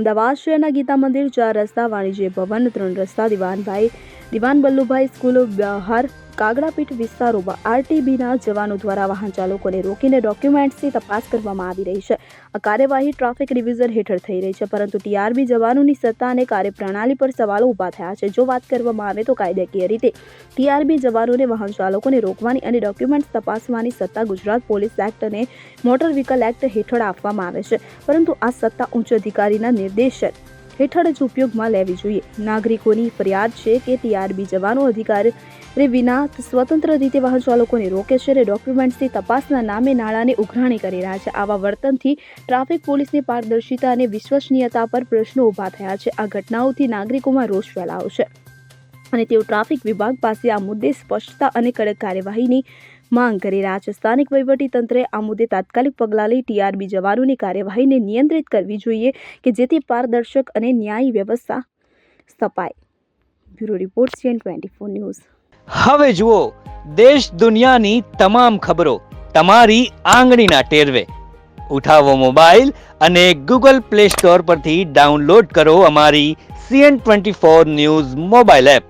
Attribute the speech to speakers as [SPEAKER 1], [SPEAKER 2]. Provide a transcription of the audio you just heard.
[SPEAKER 1] અમદાવાદ શહેરના ગીતા મંદિર ચાર રસ્તા, વાણિજ્ય ભવન, ત્રણ રસ્તા, દિવાનભાઈ, દિવાન બલ્લુભાઈ સ્કૂલ, બહાર કાગડાપીઠ વિસ્તારોમાં આરટીબીના જવાનો દ્વારા વાહન ચાલકોને રોકીને ડોક્યુમેન્ટ્સની તપાસ કરવામાં આવી રહી છે. આ કાર્યવાહી ટ્રાફિક રિવિઝન હેઠળ થઈ રહી છે, પરંતુ ટીઆરબી જવાનોની સત્તા અને કાર્યપ્રણાલી પર સવાલો ઊભા થયા છે. જો વાત કરવામાં આવે તો કાયદાકીય રીતે ટીઆરબી જવાનોને વાહન ચાલકોને રોકવાની અને ડોક્યુમેન્ટ્સ તપાસવાની સત્તા ગુજરાત પોલીસ એક્ટ અને મોટર વ્હીકલ એક્ટ હેઠળ આપવામાં આવે છે, પરંતુ આ સત્તા ઉચ્ચ અધિકારીના નિર્દેશન હેઠળ જ ઉપયોગમાં લેવી જોઈએ. નાગરિકોની ફરિયાદ છે કે ટીઆરબી જવાનો અધિકાર વિના સ્વતંત્ર રીતે વાહન ચાલકોને રોકે છે અને ડોક્યુમેન્ટ્સની તપાસના નામે નાણાંની ઉઘરાણી કરી રહ્યા છે. આવા વર્તનથી ટ્રાફિક પોલીસની પારદર્શિતા અને વિશ્વસનીયતા પર પ્રશ્નો ઊભા થયા છે. આ ઘટનાઓથી નાગરિકોમાં રોષ ફેલાયો છે. અને તેઓ ટ્રાફિક વિભાગ પાસે આ મુદ્દે સ્પષ્ટતા અને કડક કાર્યવાહીની માંગ કરી રહ્યા છે. સ્થાનિક તંત્રે આ મુદ્દે તાત્કાલિક પગલાં લઈ ટીઆરબી જવાનોની કાર્યવાહીને નિયંત્રિત કરવી જોઈએ કે જેથી પારદર્શક અને ન્યાયી વ્યવસ્થા સ્થપાય. Bureau report CN twenty four news.
[SPEAKER 2] હવે જુઓ, દેશ દુનિયાની તમામ ખબરો તમારી આંગળીના ટેરવે. ઉઠાવો મોબાઈલ અને ગૂગલ પ્લે સ્ટોર પરથી ડાઉનલોડ કરો અમારી CN twenty four news mobile app.